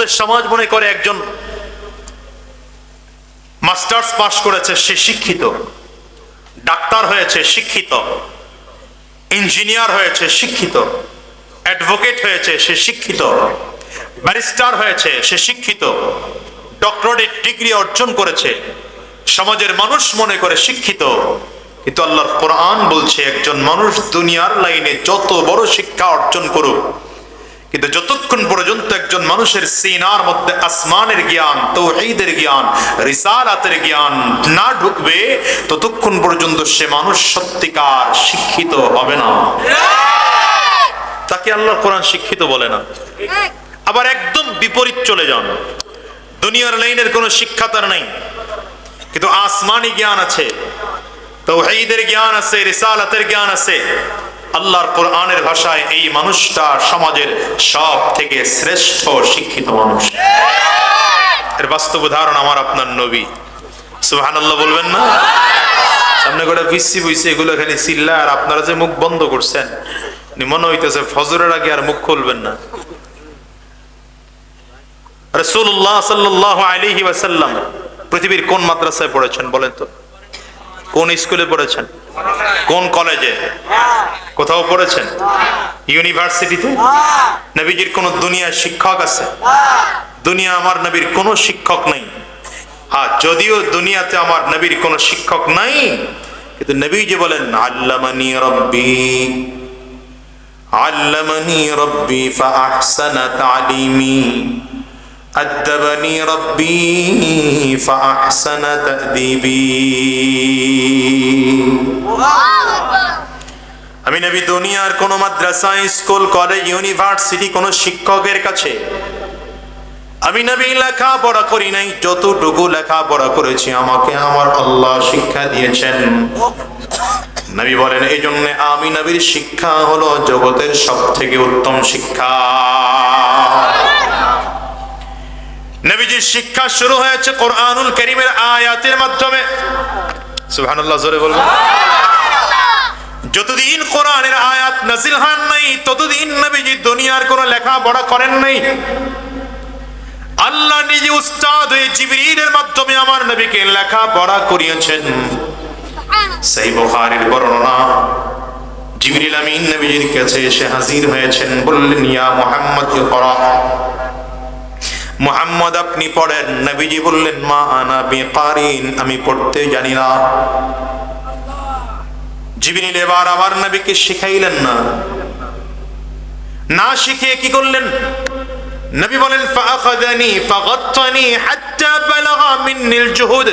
আমাদের সমাজ মনে করে একজন মাস্টার্স পাশ করেছে, সে শিক্ষিত। ডাক্তার হয়েছে, শিক্ষিত। ইঞ্জিনিয়ার হয়েছে, শিক্ষিত। অ্যাডভোকেট হয়েছে, সে শিক্ষিত। ব্যারিস্টার হয়েছে, সে শিক্ষিত। ডক্টরেট ডিগ্রি অর্জন করেছে। সমাজের মানুষ মনে করে শিক্ষিত। কিন্তু আল্লাহর কোরআন বলছে, একজন মানুষ দুনিয়ার লাইনে যত বড় শিক্ষা অর্জন করুক কিন্তু যতক্ষণ পর্যন্ত একজন মানুষের সিনার মধ্যে আসমানের জ্ঞান, তৌহিদের জ্ঞান, রিসালাতের জ্ঞান না ঢুকবে, ততক্ষণ পর্যন্ত সে মানুষ সত্যিকার শিক্ষিত হবে না। তাকে আল্লাহ কোরআন শিক্ষিত বলে না। আবার একদম বিপরীত চলে যান। দুনিয়ার লাইনের কোনো শিক্ষা তার নাই। কিন্তু আসমানি জ্ঞান আছে, তৌহিদের জ্ঞান আছে, রিসালাতের জ্ঞান আছে। আল্লাহর কোরআনের ভাষায় এই মানুষটা সমাজের সব থেকে শ্রেষ্ঠ শিক্ষিত মানুষ। এর বাস্তব উদাহরণ আমার আপনার নবী। সুবহানাল্লাহ বলবেন না? সামনে করে বিসি বইছে এগুলো খালি চিল্লা আর আপনারা যে মুখ বন্ধ করছেন মনে হইতেছে ফজরের আগে আর মুখ খুলবেন না। রসুল্লাহ সাল্লাহ আলিহি ওয়াসাল্লাম পৃথিবীর কোন মাদ্রাসায় পড়েছেন বলেন তো? কোন স্কুলে পড়েছেন? কোন কলেজে? কোথাও পড়েছেন? ইউনিভার্সিটিতে? নবীজির কোন দুনিয়ার শিক্ষক আছে? দুনিয়া আমার নবীর কোন শিক্ষক নেই। আর যদিও দুনিয়াতে আমার নবীর কোনো শিক্ষক নাই, কিন্তু নবীজি বলেন, আল্লামানি রব্বি। আল্লামানি রব্বি ফাহসানা তালিমি। আদ্দাবানি রব্বি ফা আহসানা তাদিবি। আমি নবী দুনিয়ার কোন মাদ্রাসা স্কুল, কলেজ, ইউনিভার্সিটি, কোন শিক্ষকের কাছে আমি নবী লেখাপড়া করি নাই। যতটুকু লেখাপড়া করেছি, আমাকে আমার আল্লাহ শিক্ষা দিয়েছেন। নবী বলেন এই জন্য আমি নবীর শিক্ষা হলো জগতের সব থেকে উত্তম শিক্ষা। নবীজির শিক্ষা শুরু হয়েছে কোরআনুল করিমের আয়াতের মাধ্যমে। সুবহানাল্লাহ জোরে বলবেন। যতদিন কোরআনের আয়াত নাজিল হন নাই ততদিন নবীজি দুনিয়ার কোনো লেখাপড়া করেন নাই। আল্লাহ নিজে উস্তাদ হয়ে জিবরিলের মাধ্যমে আমার নবীকে লেখাপড়া করিয়েছেন। সেই বুখারীর বর্ণনা। জিবরিল আমিন নবীজির কাছে এসে হাজির হয়েছেন বললেন ইয়া মুহাম্মদ ইকরা। মুহাম্মদ আপনি পড়েন, নবীজি বললেন, মা আনা বিকারিন, আমি পড়তে জানি না। জিবরিল এবার আমার নবীকে শিখাইলেন না। না শিখিয়ে কি করলেন? নবী বলেন, ফাআখাযানি, ফাগাত্তানি হাত্তা বালাগা মিন্নিল জুহুদ।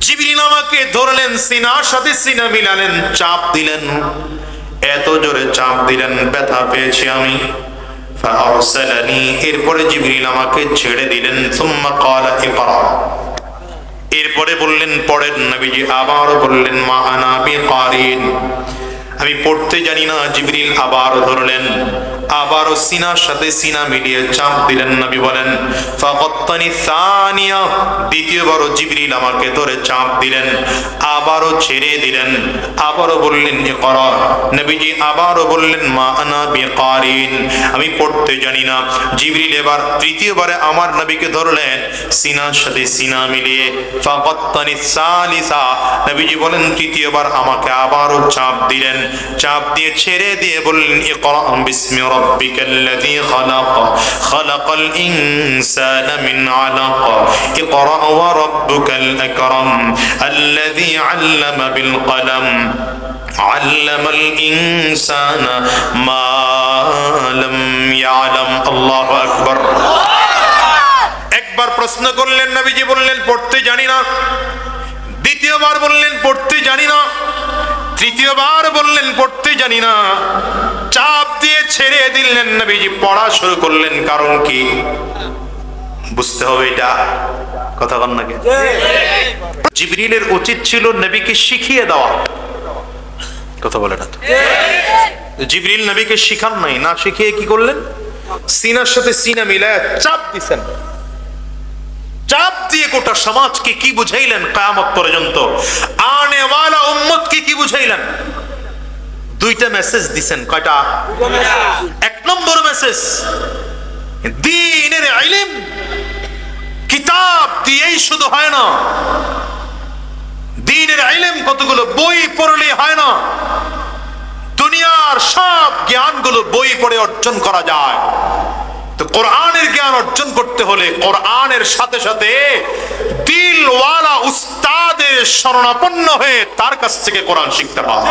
জিবরিল আমাকে ধরলেন, সিনার সাথে সিনা মিলালেন, চাপ দিলেন। এত জোরে চাপ দিলেন, ব্যথা পেয়েছি আমি। এরপরে জিবরিল আমাকে ছেড়ে দিলেন। এরপরে বললেন নবীজি আবার বললেন, মা আমি পড়তে জানি না, জিবরিল আবার ধরলেন। আবারও সিনার সাথে সিনা মিলিয়ে চাপ দিলেন নবী বলেন, ফাকাত্তানি সানিয়া। দ্বিতীয়বারও জিবরিল আমাকে ধরে চাপ দিলেন। আবারও ছেড়ে দিলেন। আবারও বললেন ইকরা নবীজি আবারও বললেন, মা আনা বিকারিন। আমি পড়তে জানি না। জিবরিল এবার তৃতীয়বারে আমার নবীকে ধরলেন, সিনার সাথে সিনা মিলিয়ে। ফাকাত্তানি সালিসা। নবীজি বলেন, তৃতীয়বার আমাকে আবারও চাপ দিলেন। চাপ দিয়ে ছেড়ে দিয়ে বললেন ইকরা বিসমি রাব্বিকাল্লাযী খালাক। খালাকাল ইনসানা মিন আলাক। ইকরা ওয়া রাব্বুকাল আকরাম। আল্লাযী আল্লামা বিল কলম علم الإنسان ما لم يعلم الله أكبر একবার প্রশ্ন করলেন নবীজি বললেন পড়তে জানি না দ্বিতীয়বার বললেন পড়তে জানি না তৃতীয়বার বললেন পড়তে জানি না চাপ দিয়ে ছেড়ে দিলেন নবীজি পড়া শুরু করলেন কারণ কি বুঝতে হবে এটা। কথা কন নাকি? জিবরিলের উচিত ছিল নবীকে শিখিয়ে দেওয়া। কথা বলে না তো জিবরিল নবীকে শিখান নাই না শিখিয়ে কি করলেন? সিনার সাথে সিনা মিলায় চাপ দিছেন। চাপ দিয়ে গোটা সমাজকে কি বুঝাইলেন কায়ামত পর্যন্ত? আনেওয়ালা উম্মতকে কি বুঝাইলেন? দুইটা মেসেজ দিছেন। কয়টা? এক নম্বর মেসেজ দিনের ইলম কিতাব দিয়েই শুধু হয় না। দিনের ইলম কতগুলো বই পড়লে হয় না। দুনিয়ার সব জ্ঞানগুলো বই পড়ে অর্জন করা যায়। তো কোরআনের জ্ঞান অর্জন করতে হলে কোরআনের সাথে সাথে দিলওয়ালা উস্তাদের শরণাপন্ন হয়ে তার কাছ থেকে কোরআন শিখতে হবে।